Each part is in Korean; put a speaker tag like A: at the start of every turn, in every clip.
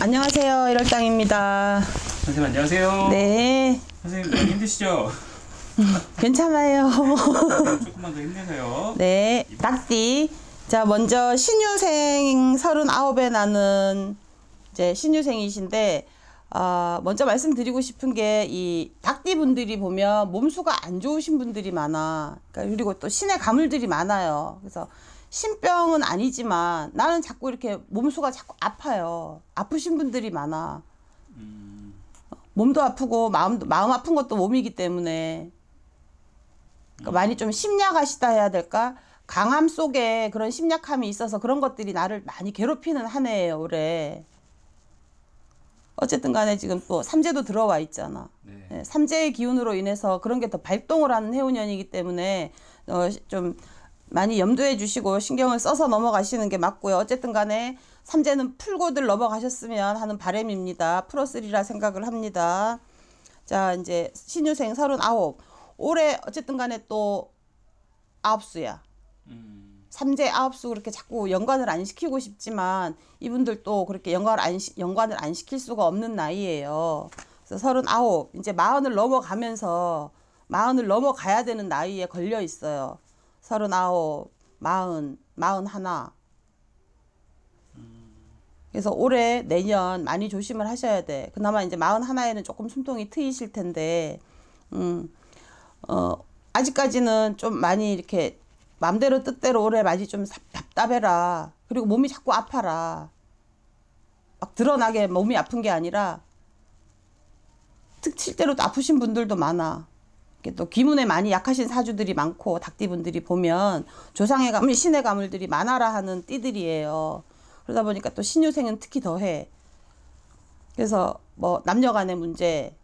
A: 안녕하세요. 1월당입니다.
B: 선생님 안녕하세요.
A: 네,
B: 선생님 많이 힘드시죠?
A: 괜찮아요.
B: 조금만 더 힘내세요.
A: 네, 닭띠. 자, 먼저 신유생 39에 나는 이제 신유생이신데, 아, 먼저 말씀드리고 싶은 게 이 닭띠 분들이 보면 몸수가 안 좋으신 분들이 많아. 그러니까 그리고 또 신의 가물들이 많아요. 그래서 신병은 아니지만 나는 자꾸 이렇게 몸수가 자꾸 아파요. 아프신 분들이 많아. 몸도 아프고 마음도 마음 아픈 것도 몸이기 때문에 그러니까 많이 좀 심약하시다 해야 될까? 강함 속에 그런 심약함이 있어서 그런 것들이 나를 많이 괴롭히는 한 해예요, 올해. 어쨌든 간에 지금 또 삼재도 들어와 있잖아.
B: 네.
A: 예, 삼재의 기운으로 인해서 그런 게 더 발동을 하는 해운년이기 때문에 어, 시- 좀 많이 염두해 주시고 신경을 써서 넘어가시는 게 맞고요. 어쨌든 간에 삼재는 풀고들 넘어가셨으면 하는 바람입니다. 풀었으리라 생각을 합니다. 자, 이제 신유생 39. 올해 어쨌든 간에 또 아홉 수야.
B: 음,
A: 삼재 아홉 수 그렇게 자꾸 연관을 안 시키고 싶지만 이분들도 그렇게 연관을 안 시, 연관을 안 시킬 수가 없는 나이예요. 그래서 서른아홉 이제 마흔을 넘어가면서 마흔을 넘어가야 되는 나이에 걸려 있어요. 서른아홉, 마흔, 마흔 하나. 그래서 올해 내년 많이 조심을 하셔야 돼. 그나마 이제 마흔 하나에는 조금 숨통이 트이실 텐데, 음, 어, 아직까지는 좀 많이 이렇게 맘대로 뜻대로 올해 많이 좀 삽- 답답해라. 그리고 몸이 자꾸 아파라. 막 드러나게 몸이 아픈 게 아니라 특 실제로 또 아프신 분들도 많아. 또 기문에 많이 약하신 사주들이 많고 닭띠분들이 보면 조상의 가물, 신의 가물들이 많아라 하는 띠들이에요. 그러다 보니까 또 신유생은 특히 더해. 그래서 뭐 남녀 간의 문제,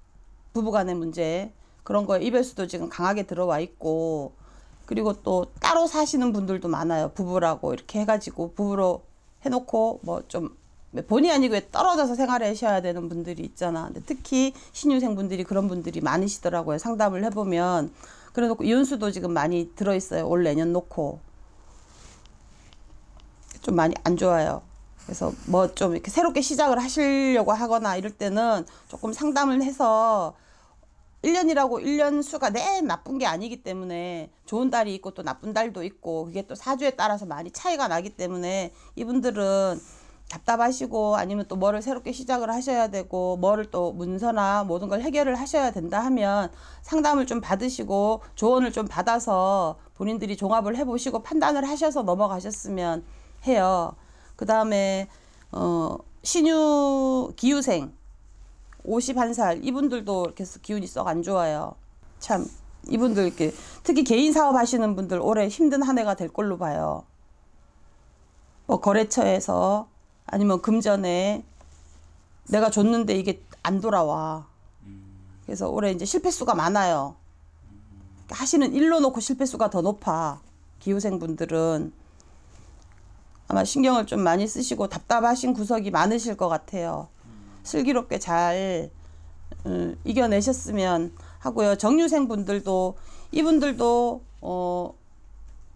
A: 부부 간의 문제 그런 거에 이별수도 지금 강하게 들어와 있고 그리고 또 따로 사시는 분들도 많아요. 부부라고 이렇게 해가지고 부부로 해놓고 뭐 좀 본의 아니고 떨어져서 생활하셔야 되는 분들이 있잖아. 근데 특히 신유생 분들이 그런 분들이 많으시더라고요. 상담을 해보면 그래놓고 이혼수도 지금 많이 들어있어요. 올 내년 놓고 좀 많이 안 좋아요. 그래서 뭐 좀 이렇게 새롭게 시작을 하시려고 하거나 이럴 때는 조금 상담을 해서 1년이라고 1년 수가 내 나쁜 게 아니기 때문에 좋은 달이 있고 또 나쁜 달도 있고 그게 또 사주에 따라서 많이 차이가 나기 때문에 이분들은 답답하시고 아니면 또 뭐를 새롭게 시작을 하셔야 되고 뭐를 또 문서나 모든 걸 해결을 하셔야 된다 하면 상담을 좀 받으시고 조언을 좀 받아서 본인들이 종합을 해보시고 판단을 하셔서 넘어가셨으면 해요. 그 다음에 어 신유 기유생 51살 이분들도 이렇게 기운이 썩 안 좋아요. 참 이분들 이렇게 특히 개인 사업 하시는 분들 올해 힘든 한 해가 될 걸로 봐요. 뭐 거래처에서 아니면 금전에 내가 줬는데 이게 안 돌아와. 그래서 올해 이제 실패 수가 많아요. 하시는 일로 놓고 실패 수가 더 높아. 기후생 분들은 아마 신경을 좀 많이 쓰시고 답답하신 구석이 많으실 것 같아요. 슬기롭게 잘 음, 이겨내셨으면 하고요. 정유생 분들도 이분들도 어,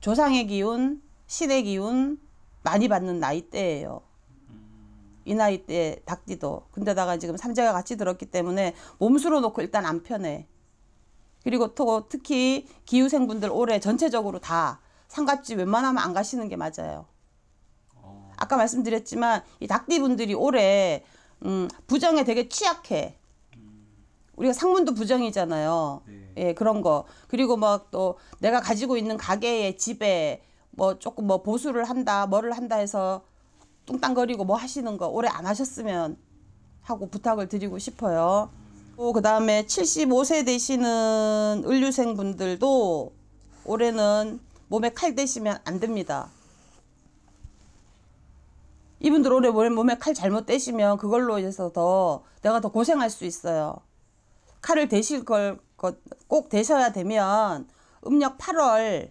A: 조상의 기운, 신의 기운 많이 받는 나이대예요. 이 나이 때 닭띠도 근데다가 지금 삼재가 같이 들었기 때문에 몸수로 놓고 일단 안 편해. 그리고 또 특히 기후생 분들 올해 전체적으로 다 상갓집 웬만하면 안 가시는 게 맞아요. 아까 말씀드렸지만 이 닭띠 분들이 올해 음, 부정에 되게 취약해. 우리가 상문도 부정이잖아요.
B: 네.
A: 예, 그런 거. 그리고 막 또 내가 가지고 있는 가게에 집에 뭐 조금 뭐 보수를 한다, 뭐를 한다 해서 뚱땅거리고 뭐 하시는 거 올해 안 하셨으면 하고 부탁을 드리고 싶어요. 그 다음에 75세 되시는 을류생 분들도 올해는 몸에 칼 대시면 안 됩니다. 이분들 올해 몸에- 칼 잘못 대시면 그걸로 인해서 더 내가 더 고생할 수 있어요. 칼을 대실 걸 꼭 대셔야 되면 음력 8월,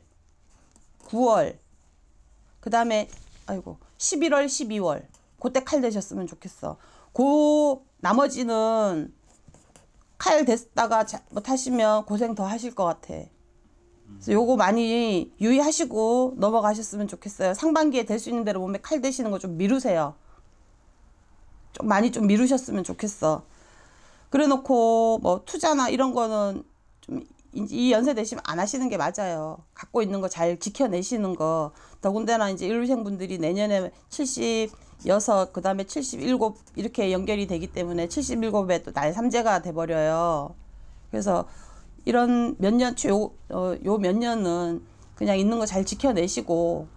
A: 9월, 그 다음에 아이고 11월, 12월 그때 칼 대셨으면 좋겠어. 그 나머지는 칼 댔다가 못하시면 고생 더 하실 것 같아. 그래서 요거 많이 유의하시고 넘어가셨으면 좋겠어요. 상반기에 될 수 있는 대로 몸에 칼 대시는 거 좀 미루세요. 좀 많이 좀 미루셨으면 좋겠어. 그래 놓고 뭐 투자나 이런 거는 좀 이 연세 되시면 안 하시는 게 맞아요. 갖고 있는 거 잘 지켜내시는 거. 더군다나 이제 일루생 분들이 내년에 76, 그 다음에 77 이렇게 연결이 되기 때문에 77에 또 날 삼재가 돼버려요. 그래서 이런 몇 년, 요, 어, 요 몇 년은 그냥 있는 거 잘 지켜내시고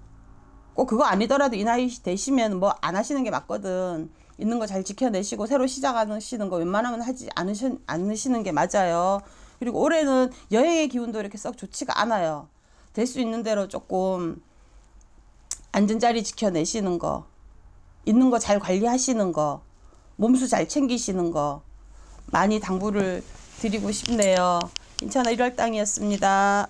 A: 꼭 그거 아니더라도 이 나이 되시면 뭐 안 하시는 게 맞거든. 있는 거 잘 지켜내시고 새로 시작하시는 거 웬만하면 하지 않으시, 않으시는 게 맞아요. 그리고 올해는 여행의 기운도 이렇게 썩 좋지가 않아요. 될 수 있는 대로 조금 앉은 자리 지켜내시는 거, 있는 거 잘 관리하시는 거, 몸수 잘 챙기시는 거 많이 당부를 드리고 싶네요. 인천의 1월 땅이었습니다.